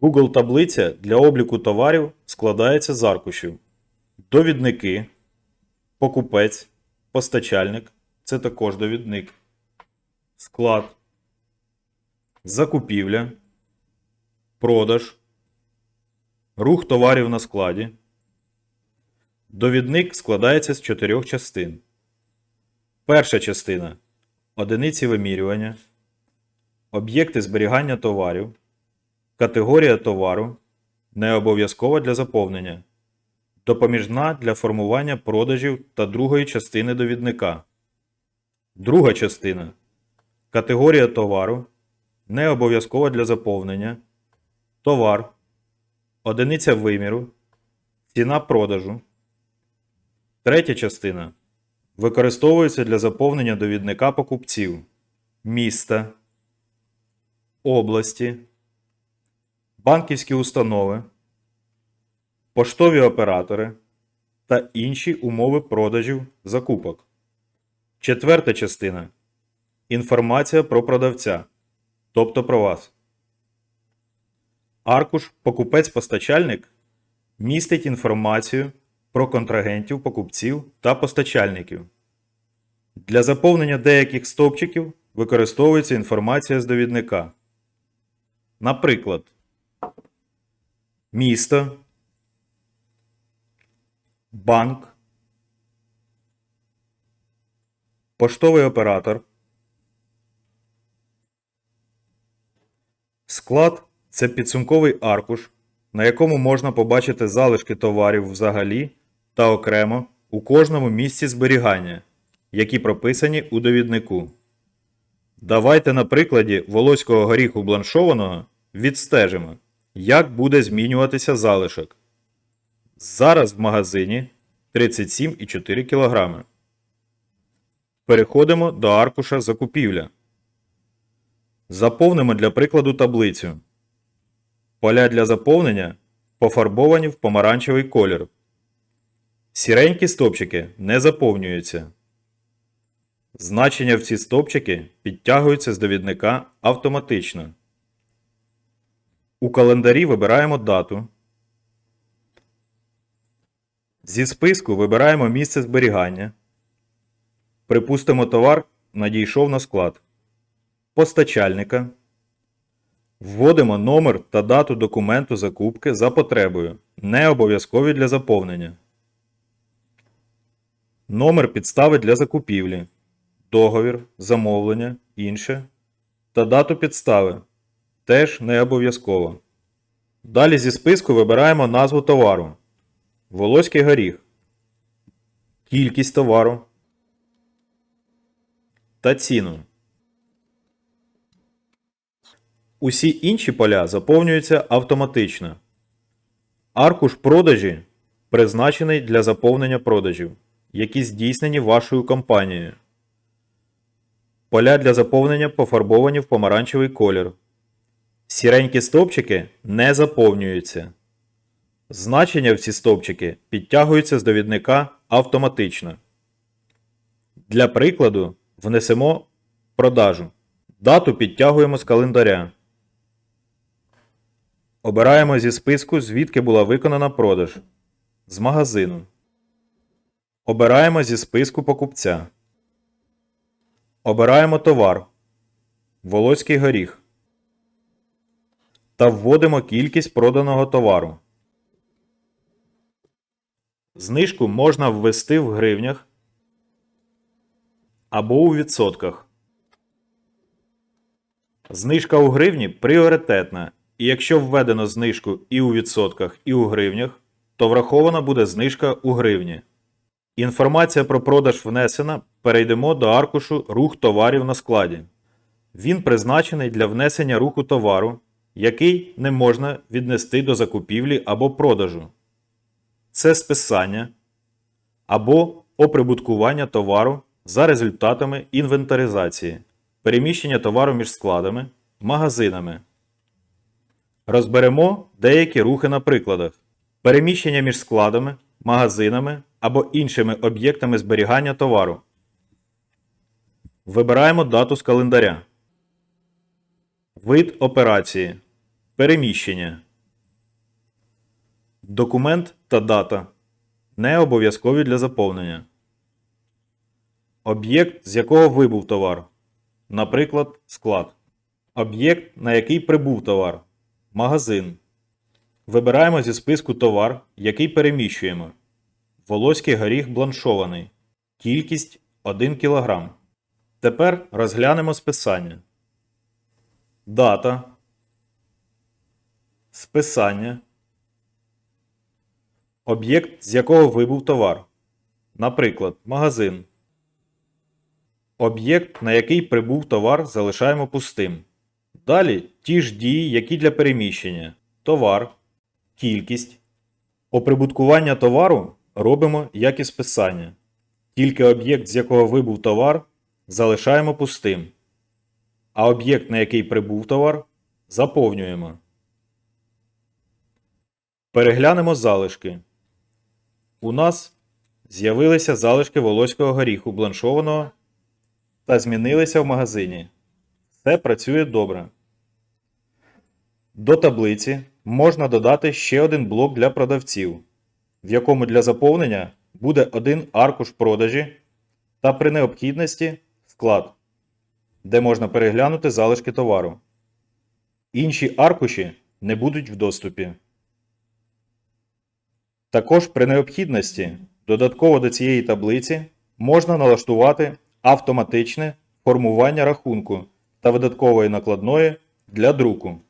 Google таблиця для обліку товарів складається з аркушів. Довідники, покупець, постачальник це також довідник, склад, закупівля, продаж, рух товарів на складі. Довідник складається з чотирьох частин. Перша частина одиниці вимірювання, об'єкти зберігання товарів, категорія товару, не обов'язкова для заповнення, допоміжна для формування продажів та другої частини довідника. Друга частина. Категорія товару, не обов'язкова для заповнення, товар, одиниця виміру, ціна продажу. Третя частина. Використовується для заповнення довідника покупців міста, області, банківські установи, поштові оператори та інші умови продажів закупок. Четверта частина інформація про продавця, тобто про вас. Аркуш покупець-постачальник містить інформацію про контрагентів, покупців та постачальників. Для заповнення деяких стовпчиків використовується інформація з довідника. Наприклад, місто, банк, поштовий оператор. Склад це підсумковий аркуш, на якому можна побачити залишки товарів взагалі та окремо у кожному місці зберігання, які прописані у довіднику. Давайте на прикладі волоського горіху бланшованого відстежимо, як буде змінюватися залишок. Зараз в магазині 37,4 кг. Переходимо до аркуша закупівля. Заповнимо для прикладу таблицю. Поля для заповнення пофарбовані в помаранчевий колір. Сіренькі стопчики не заповнюються. Значення в ці стопчики підтягуються з довідника автоматично. У календарі вибираємо дату. Зі списку вибираємо місце зберігання. Припустимо, товар надійшов на склад. Постачальника. Вводимо номер та дату документу закупки за потребою, не обов'язкові для заповнення. Номер підстави для закупівлі, договір, замовлення, інше та дату підстави теж не обов'язково. Далі зі списку вибираємо назву товару. Волоський горіх, кількість товару та ціну. Усі інші поля заповнюються автоматично. Аркуш продажі призначений для заповнення продажів, які здійснені вашою компанією. Поля для заповнення пофарбовані в помаранчевий колір. Сіренькі стовпчики не заповнюються. Значення в ці стовпчики підтягуються з довідника автоматично. Для прикладу внесемо продажу. Дату підтягуємо з календаря. Обираємо зі списку, звідки була виконана продаж. З магазину. Обираємо зі списку покупця. Обираємо товар. Волоський горіх. Та вводимо кількість проданого товару. Знижку можна ввести в гривнях або у відсотках. Знижка у гривні пріоритетна, і якщо введено знижку і у відсотках, і у гривнях, то врахована буде знижка у гривні. Інформація про продаж внесена. Перейдемо до аркушу Рух товарів на складі. Він призначений для внесення руху товару, який не можна віднести до закупівлі або продажу. Це списання або оприбуткування товару за результатами інвентаризації, переміщення товару між складами, магазинами. Розберемо деякі рухи на прикладах: переміщення між складами, магазинами або іншими об'єктами зберігання товару. Вибираємо дату з календаря. Вид операції. Переміщення. Документ та дата не обов'язкові для заповнення. Об'єкт, з якого вибув товар, наприклад, склад. Об'єкт, на який прибув товар, магазин. Вибираємо зі списку товар, який переміщуємо. Волоський горіх бланшований. Кількість 1 кг. Тепер розглянемо списання. Дата. Списання. Об'єкт, з якого вибув товар. Наприклад, магазин. Об'єкт, на який прибув товар, залишаємо пустим. Далі ті ж дії, які для переміщення. Товар, кількість. Оприбуткування товару робимо як і списання. Тільки об'єкт, з якого вибув товар, залишаємо пустим. А об'єкт, на який прибув товар, заповнюємо. Переглянемо залишки. У нас з'явилися залишки волоського горіху бланшованого та змінилися в магазині. Все працює добре. До таблиці можна додати ще один блок для продавців, в якому для заповнення буде один аркуш продажі та при необхідності склад, де можна переглянути залишки товару. Інші аркуші не будуть в доступі. Також при необхідності додатково до цієї таблиці можна налаштувати автоматичне формування рахунку та видаткової накладної для друку.